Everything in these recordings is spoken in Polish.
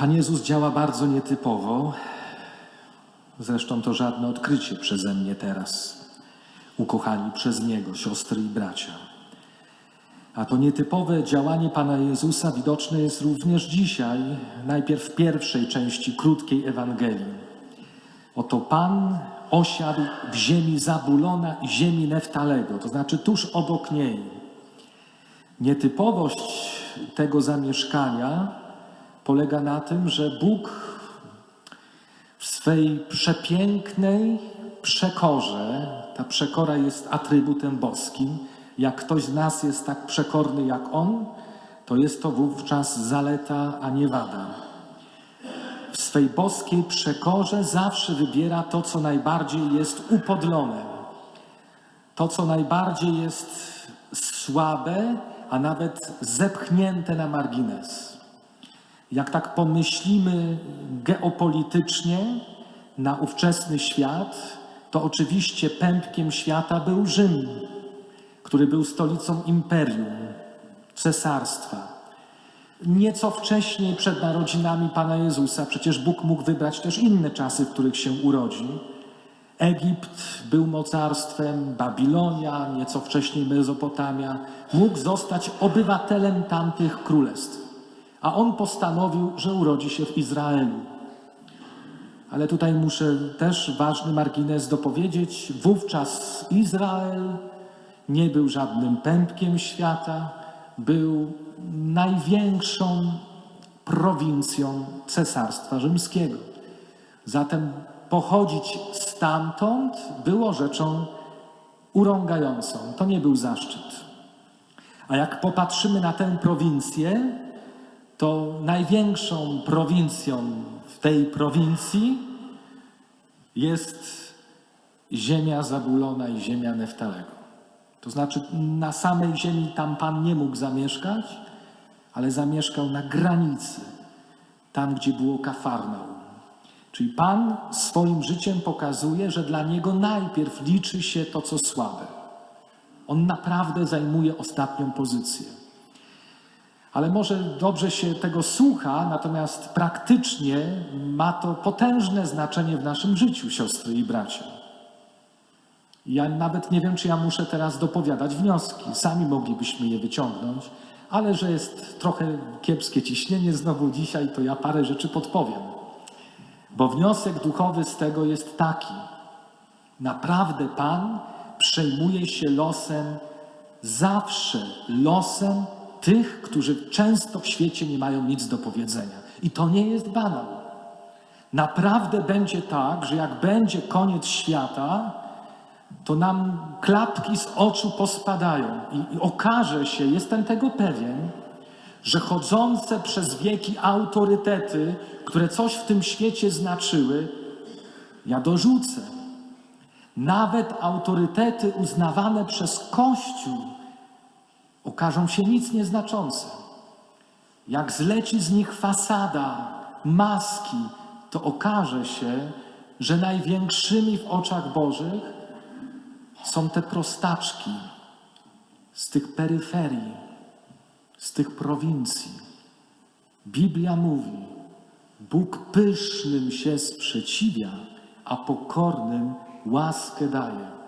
Pan Jezus działa bardzo nietypowo. Zresztą to żadne odkrycie przeze mnie teraz. Ukochani przez Niego, siostry i bracia. A to nietypowe działanie Pana Jezusa widoczne jest również dzisiaj, najpierw w pierwszej części krótkiej Ewangelii. Oto Pan osiadł w ziemi Zabulona i ziemi Neftalego, to znaczy tuż obok niej. Nietypowość tego zamieszkania polega na tym, że Bóg w swej przepięknej przekorze, ta przekora jest atrybutem boskim, jak ktoś z nas jest tak przekorny jak On, to jest to wówczas zaleta, a nie wada. W swej boskiej przekorze zawsze wybiera to, co najbardziej jest upodlone, to, co najbardziej jest słabe, a nawet zepchnięte na margines. Jak tak pomyślimy geopolitycznie na ówczesny świat, to oczywiście pępkiem świata był Rzym, który był stolicą imperium, cesarstwa. Nieco wcześniej, przed narodzinami Pana Jezusa, przecież Bóg mógł wybrać też inne czasy, w których się urodzi. Egipt był mocarstwem, Babilonia, nieco wcześniej Mezopotamia, mógł zostać obywatelem tamtych królestw. A on postanowił, że urodzi się w Izraelu. Ale tutaj muszę też ważny margines dopowiedzieć. Wówczas Izrael nie był żadnym pępkiem świata, był największą prowincją Cesarstwa Rzymskiego. Zatem pochodzić stamtąd było rzeczą urągającą. To nie był zaszczyt. A jak popatrzymy na tę prowincję, to największą prowincją w tej prowincji jest ziemia Zabulona i ziemia Neftalego. To znaczy, na samej ziemi tam Pan nie mógł zamieszkać, ale zamieszkał na granicy, tam gdzie było Kafarnaum. Czyli Pan swoim życiem pokazuje, że dla Niego najpierw liczy się to, co słabe. On naprawdę zajmuje ostatnią pozycję. Ale może dobrze się tego słucha, natomiast praktycznie ma to potężne znaczenie w naszym życiu, siostry i bracia. Ja nawet nie wiem, czy ja muszę teraz dopowiadać wnioski. Sami moglibyśmy je wyciągnąć, ale że jest trochę kiepskie ciśnienie znowu dzisiaj, to ja parę rzeczy podpowiem. Bo wniosek duchowy z tego jest taki. Naprawdę Pan przejmuje się losem, zawsze losem tych, którzy często w świecie nie mają nic do powiedzenia. I to nie jest banał. Naprawdę będzie tak, że jak będzie koniec świata, to nam klapki z oczu pospadają i, i okaże się, jestem tego pewien, że chodzące przez wieki autorytety, które coś w tym świecie znaczyły, ja dorzucę. Nawet autorytety uznawane przez Kościół okażą się nic nieznaczące. Jak zleci z nich fasada, maski, to okaże się, że największymi w oczach Bożych są te prostaczki z tych peryferii, z tych prowincji. Biblia mówi: Bóg pysznym się sprzeciwia, a pokornym łaskę daje.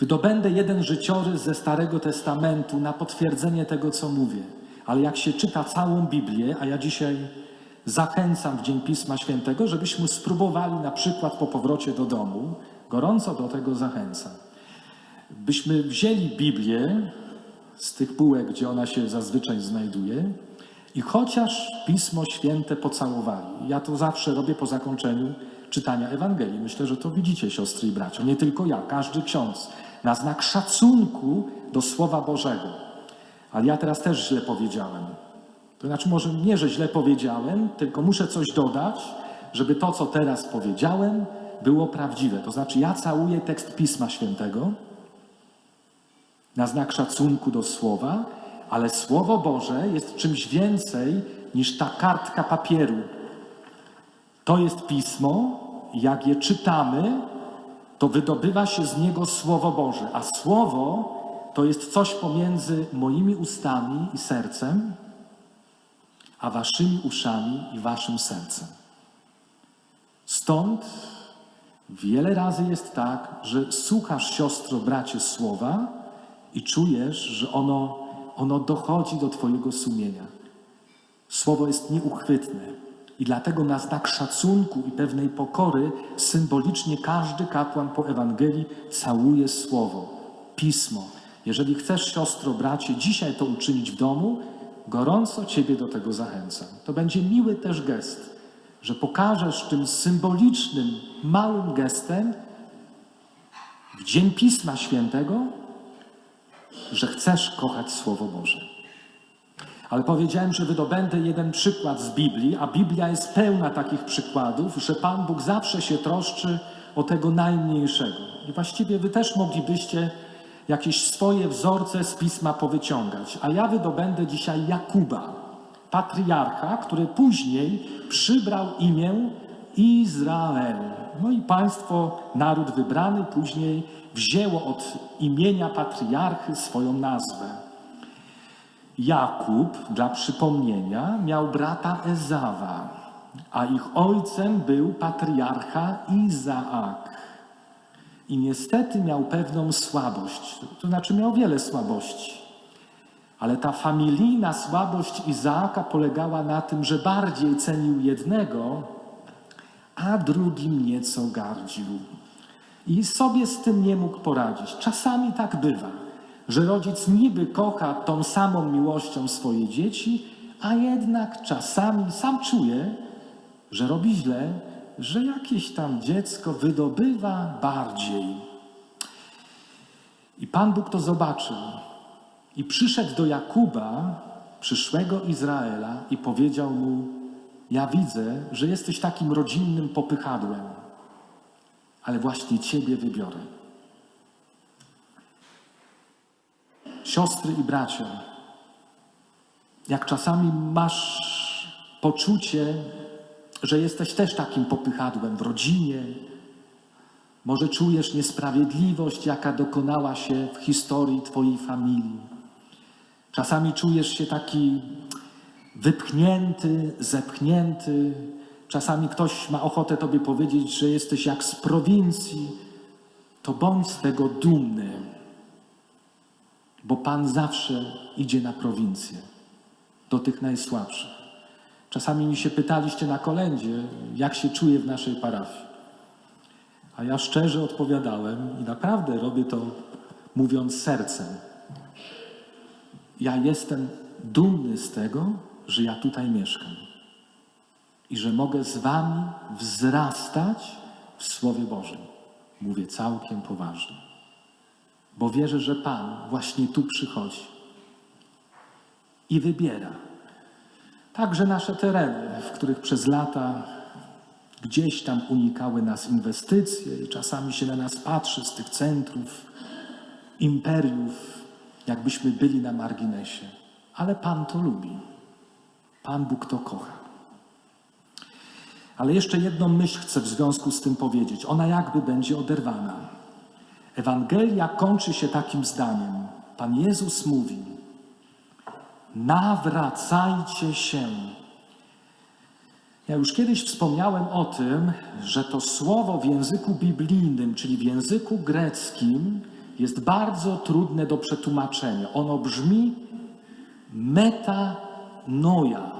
Wydobędę jeden życiorys ze Starego Testamentu na potwierdzenie tego, co mówię. Ale jak się czyta całą Biblię, a ja dzisiaj zachęcam w Dzień Pisma Świętego, żebyśmy spróbowali na przykład po powrocie do domu, gorąco do tego zachęcam, byśmy wzięli Biblię z tych półek, gdzie ona się zazwyczaj znajduje, i chociaż Pismo Święte pocałowali. Ja to zawsze robię po zakończeniu czytania Ewangelii. Myślę, że to widzicie, siostry i bracia. Nie tylko ja, każdy ksiądz. Na znak szacunku do Słowa Bożego. Ale ja teraz też źle powiedziałem. To znaczy, może nie, że źle powiedziałem, tylko muszę coś dodać, żeby to, co teraz powiedziałem, było prawdziwe. To znaczy, ja całuję tekst Pisma Świętego na znak szacunku do Słowa, ale Słowo Boże jest czymś więcej niż ta kartka papieru. To jest pismo, jak je czytamy, to wydobywa się z niego Słowo Boże, a Słowo to jest coś pomiędzy moimi ustami i sercem, a waszymi uszami i waszym sercem. Stąd wiele razy jest tak, że słuchasz, siostro, bracie, słowa i czujesz, że ono, ono dochodzi do Twojego sumienia. Słowo jest nieuchwytne i dlatego na znak szacunku i pewnej pokory symbolicznie każdy kapłan po Ewangelii całuje Słowo, Pismo. Jeżeli chcesz, siostro, bracie, dzisiaj to uczynić w domu, gorąco Ciebie do tego zachęcam. To będzie miły też gest, że pokażesz tym symbolicznym, małym gestem w Dzień Pisma Świętego, że chcesz kochać Słowo Boże. Ale powiedziałem, że wydobędę jeden przykład z Biblii, a Biblia jest pełna takich przykładów, że Pan Bóg zawsze się troszczy o tego najmniejszego. I właściwie wy też moglibyście jakieś swoje wzorce z pisma powyciągać. A ja wydobędę dzisiaj Jakuba, patriarcha, który później przybrał imię Izrael. No i państwo, naród wybrany, później wzięło od imienia patriarchy swoją nazwę. Jakub, dla przypomnienia, miał brata Ezawa, a ich ojcem był patriarcha Izaak. I niestety miał pewną słabość, to znaczy miał wiele słabości. Ale ta familijna słabość Izaaka polegała na tym, że bardziej cenił jednego, a drugim nieco gardził. I sobie z tym nie mógł poradzić. Czasami tak bywa, że rodzic niby kocha tą samą miłością swoje dzieci, a jednak czasami sam czuje, że robi źle, że jakieś tam dziecko wydobywa bardziej. I Pan Bóg to zobaczył i przyszedł do Jakuba, przyszłego Izraela, i powiedział mu: Ja widzę, że jesteś takim rodzinnym popychadłem, ale właśnie Ciebie wybiorę. Siostry i bracia, jak czasami masz poczucie, że jesteś też takim popychadłem w rodzinie, może czujesz niesprawiedliwość, jaka dokonała się w historii Twojej familii. Czasami czujesz się taki wypchnięty, zepchnięty. Czasami ktoś ma ochotę Tobie powiedzieć, że jesteś jak z prowincji. To bądź z tego dumny, bo Pan zawsze idzie na prowincję, do tych najsłabszych. Czasami mi się pytaliście na kolędzie, jak się czuję w naszej parafii. A ja szczerze odpowiadałem i naprawdę robię to mówiąc sercem. Ja jestem dumny z tego, że ja tutaj mieszkam i że mogę z Wami wzrastać w Słowie Bożym. Mówię całkiem poważnie, bo wierzę, że Pan właśnie tu przychodzi i wybiera także nasze tereny, w których przez lata gdzieś tam unikały nas inwestycje i czasami się na nas patrzy z tych centrów, imperiów, jakbyśmy byli na marginesie. Ale Pan to lubi. Pan Bóg to kocha. Ale jeszcze jedną myśl chcę w związku z tym powiedzieć. Ona jakby będzie oderwana. Ewangelia kończy się takim zdaniem. Pan Jezus mówi: Nawracajcie się. Ja już kiedyś wspomniałem o tym, że to słowo w języku biblijnym, czyli w języku greckim, jest bardzo trudne do przetłumaczenia. Ono brzmi metanoia.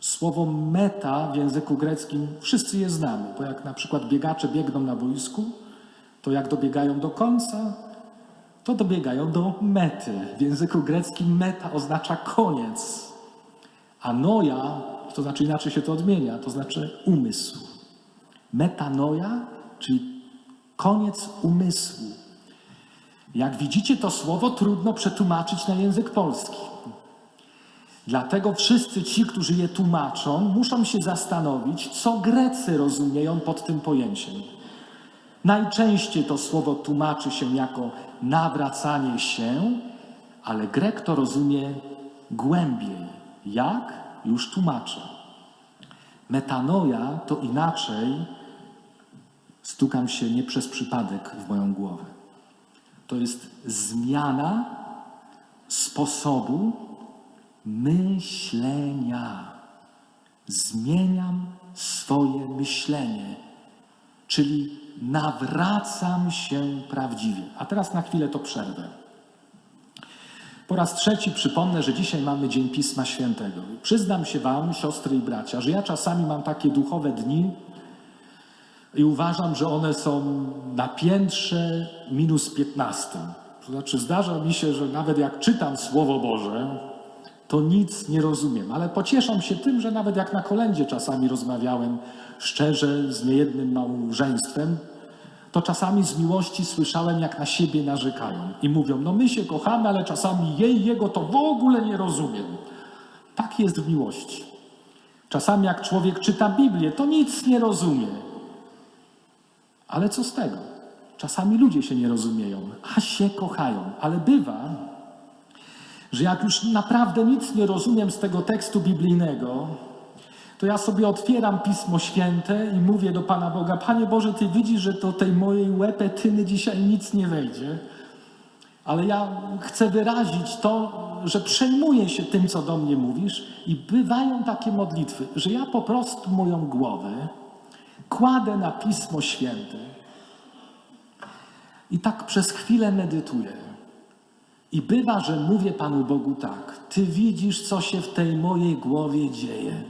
Słowo meta w języku greckim wszyscy je znamy, bo jak na przykład biegacze biegną na boisku, to jak dobiegają do końca, to dobiegają do mety. W języku greckim meta oznacza koniec, a noja, to znaczy inaczej się to odmienia, to znaczy umysł. Metanoja, czyli koniec umysłu. Jak widzicie, to słowo trudno przetłumaczyć na język polski. Dlatego wszyscy ci, którzy je tłumaczą, muszą się zastanowić, co Grecy rozumieją pod tym pojęciem. Najczęściej to słowo tłumaczy się jako nawracanie się, ale Grek to rozumie głębiej. Jak? Już tłumaczę. Metanoja to inaczej, stukam się nie przez przypadek w moją głowę. To jest zmiana sposobu myślenia. Zmieniam swoje myślenie, czyli nawracam się prawdziwie. A teraz na chwilę to przerwę. Po raz trzeci przypomnę, że dzisiaj mamy Dzień Pisma Świętego. Przyznam się Wam, siostry i bracia, że ja czasami mam takie duchowe dni i uważam, że one są na piętrze minus 15. To znaczy, zdarza mi się, że nawet jak czytam Słowo Boże, to nic nie rozumiem, ale pocieszam się tym, że nawet jak na kolędzie czasami rozmawiałem szczerze z niejednym małżeństwem, to czasami z miłości słyszałem, jak na siebie narzekają i mówią: No, my się kochamy, ale czasami jej, jego to w ogóle nie rozumiem. Tak jest w miłości. Czasami, jak człowiek czyta Biblię, to nic nie rozumie. Ale co z tego? Czasami ludzie się nie rozumieją, a się kochają. Ale bywa, że jak już naprawdę nic nie rozumiem z tego tekstu biblijnego, to ja sobie otwieram Pismo Święte i mówię do Pana Boga: Panie Boże, Ty widzisz, że do tej mojej łepetyny dzisiaj nic nie wejdzie, ale ja chcę wyrazić to, że przejmuję się tym, co do mnie mówisz, i bywają takie modlitwy, że ja po prostu moją głowę kładę na Pismo Święte i tak przez chwilę medytuję. I bywa, że mówię Panu Bogu tak: Ty widzisz, co się w tej mojej głowie dzieje.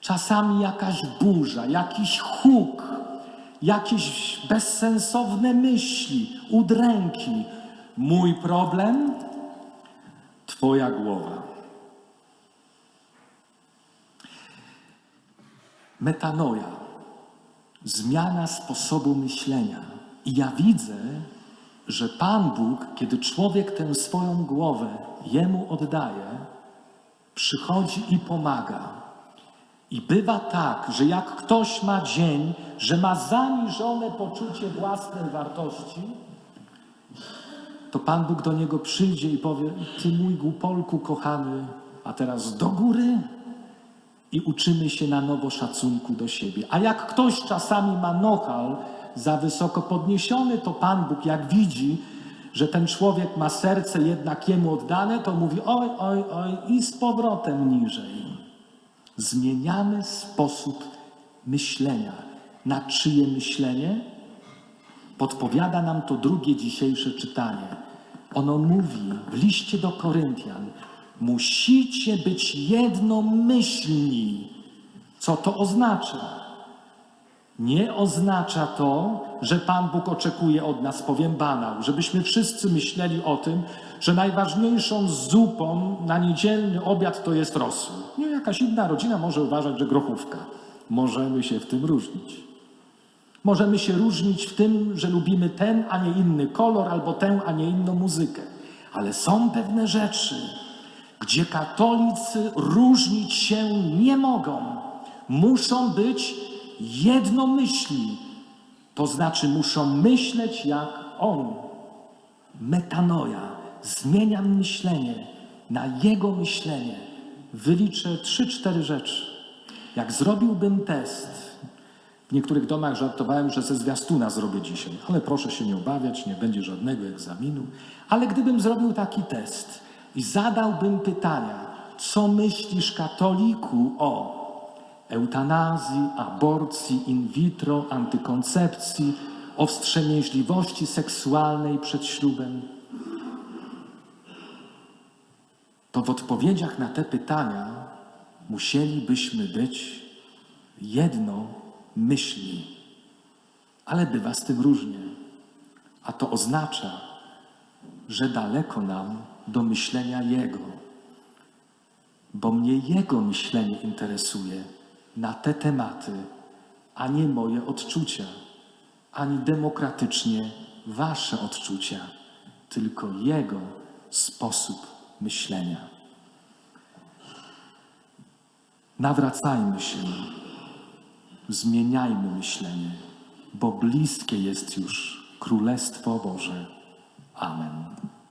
Czasami jakaś burza, jakiś huk, jakieś bezsensowne myśli, udręki. Mój problem, Twoja głowa. Metanoja, zmiana sposobu myślenia. I ja widzę, że Pan Bóg, kiedy człowiek tę swoją głowę jemu oddaje, przychodzi i pomaga. I bywa tak, że jak ktoś ma dzień, że ma zaniżone poczucie własnej wartości, to Pan Bóg do niego przyjdzie i powie: Ty mój głupolku kochany, a teraz do góry i uczymy się na nowo szacunku do siebie. A jak ktoś czasami ma nochal za wysoko podniesiony, to Pan Bóg, jak widzi, że ten człowiek ma serce jednak jemu oddane, to mówi: Oj, oj, oj, i z powrotem niżej. Zmieniamy sposób myślenia. Na czyje myślenie? Podpowiada nam to drugie dzisiejsze czytanie. Ono mówi w liście do Koryntian: Musicie być jednomyślni. Co to oznacza? Nie oznacza to, że Pan Bóg oczekuje od nas, powiem banał, żebyśmy wszyscy myśleli o tym, że najważniejszą zupą na niedzielny obiad to jest rosół. Nie, jakaś inna rodzina może uważać, że grochówka. Możemy się w tym różnić. Możemy się różnić w tym, że lubimy ten, a nie inny kolor, albo tę, a nie inną muzykę. Ale są pewne rzeczy, gdzie katolicy różnić się nie mogą. Muszą być jednomyślni. To znaczy muszą myśleć jak on. Metanoja. Zmieniam myślenie na jego myślenie. Wyliczę trzy, cztery rzeczy. Jak zrobiłbym test, w niektórych domach żartowałem, że ze zwiastuna zrobię dzisiaj, ale proszę się nie obawiać, nie będzie żadnego egzaminu. Ale gdybym zrobił taki test i zadałbym pytania, co myślisz, katoliku, o eutanazji, aborcji in vitro, antykoncepcji, o wstrzemięźliwości seksualnej przed ślubem, to w odpowiedziach na te pytania musielibyśmy być jednomyślni. Ale bywa z tym różnie. A to oznacza, że daleko nam do myślenia Jego, bo mnie Jego myślenie interesuje na te tematy, a nie moje odczucia, ani demokratycznie Wasze odczucia, tylko Jego sposób myślenia. Nawracajmy się, zmieniajmy myślenie, bo bliskie jest już Królestwo Boże. Amen.